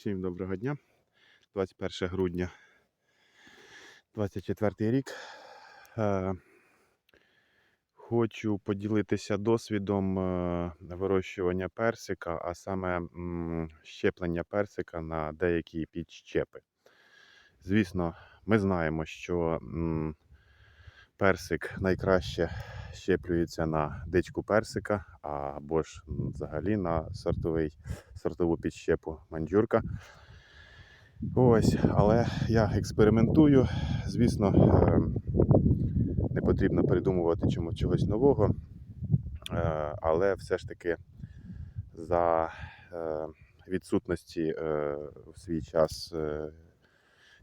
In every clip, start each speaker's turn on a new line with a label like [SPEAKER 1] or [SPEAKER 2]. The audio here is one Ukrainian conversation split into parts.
[SPEAKER 1] Всім доброго дня. 21 грудня 24 рік. Е, Хочу поділитися досвідом е, вирощування персика, а саме щеплення персика на деякі підщепи. Звісно, ми знаємо, що персик найкраще щеплюється на дичку персика, або ж взагалі на сортовий, сортову підщепу манджурка. Ось, але я експериментую. Звісно, е, не потрібно придумувати чому чогось нового. Е, Але все ж таки за е, відсутності е, в свій час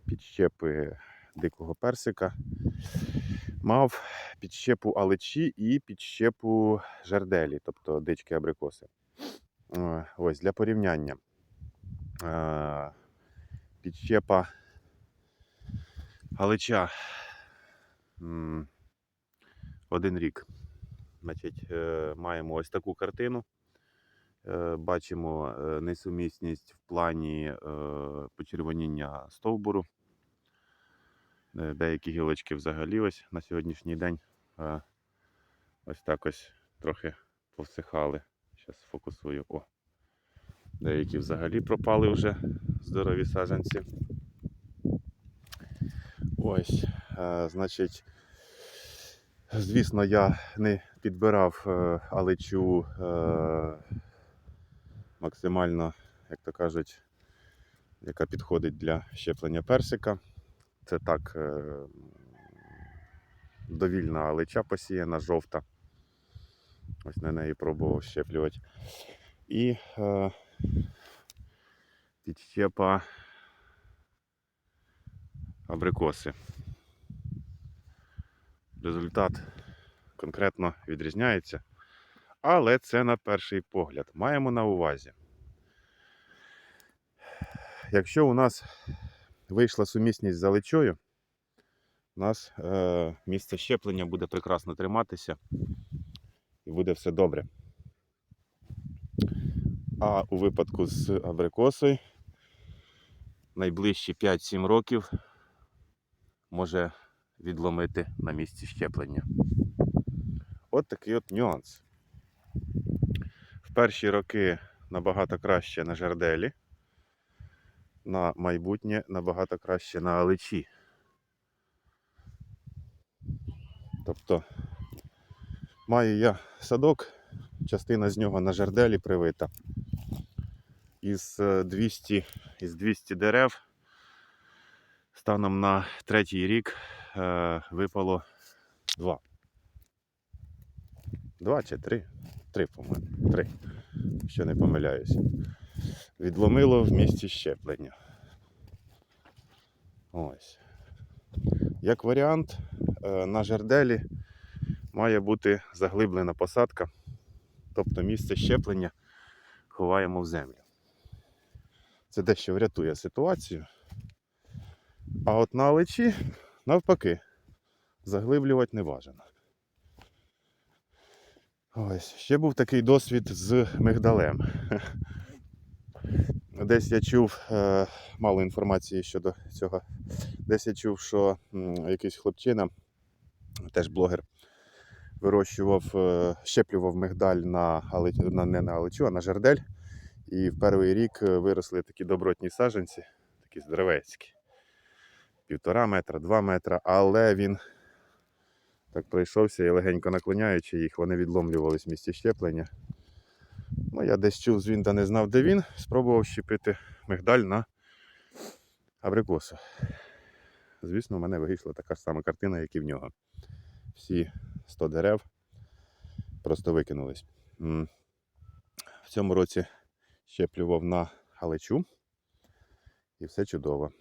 [SPEAKER 1] підщепи дикого персика мав підщепу алечі і підщепу жарделі, тобто дички абрикоси. Е, Ось для порівняння. Е, Підщепа галича один рік. Значить, е, маємо ось таку картину. Бачимо несумісність в плані почервоніння стовбуру. Е, Деякі гілочки взагалі ось на сьогоднішній день е, ось так ось трохи повсихали. Зараз фокусую. О. Деякі взагалі пропали вже здорові саджанці. Ось, е, значить, звісно, я не підбирав е, алечу е, максимально, як то кажуть, яка підходить для щеплення персика. Це так е, довільна алеча посіяна, жовта. Ось на неї пробував щеплювати. І е, підщепа абрикоси. Результат конкретно відрізняється, але це на перший погляд. Маємо на увазі. Якщо у нас вийшла сумісність з заличою, у нас е, місце щеплення буде прекрасно триматися і буде все добре. А у випадку з абрикосою найближчі 5-7 років може відломити на місці щеплення. От такий от нюанс. В перші роки набагато краще на жарделі, на майбутнє набагато краще на аличі. Тобто маю я садок, частина з нього на жарделі привита. Із е, 200, із 200 дерев станом на третій рік е, випало два. Два чи три? Три, по-моєму. Три. Що не помиляюсь. Відломило в місці щеплення. Ось. Як варіант, е, на жерделі має бути заглиблена посадка, тобто місце щеплення ховаємо в землю. Це дещо врятує ситуацію. А от на алечі, навпаки, заглиблювати не бажано. Ось, ще був такий досвід з мигдалем. Десь я чув, е, мало інформації щодо цього. Десь я чув, що якийсь хлопчина, теж блогер, вирощував, е, щеплював мигдаль на, на не на алечу, а на жердель. І в перший рік е, виросли такі добротні саджанці, такі здоровецькі. Півтора метра, два метра, але він так пройшовся і легенько наклоняючи їх, вони відломлювались в місці щеплення. Ну, я десь чув з Вінда, не знав, де він, спробував щепити мигдаль на абрикосу. Звісно, в мене вийшла така ж сама картина, як і в нього. Всі 100 дерев просто викинулись. В цьому році щеплював на галичу. І все чудово.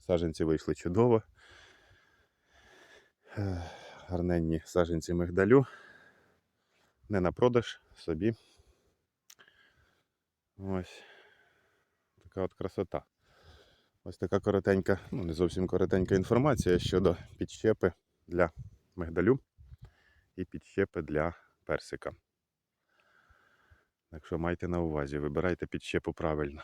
[SPEAKER 1] Саженці вийшли чудово. Гарненні саженці мигдалю. Не на продаж собі. Ось така от красота. Ось така коротенька, ну не зовсім коротенька інформація щодо підщепи для мигдалю і підщепи для персика. Так що майте на увазі, вибирайте підщепу правильно.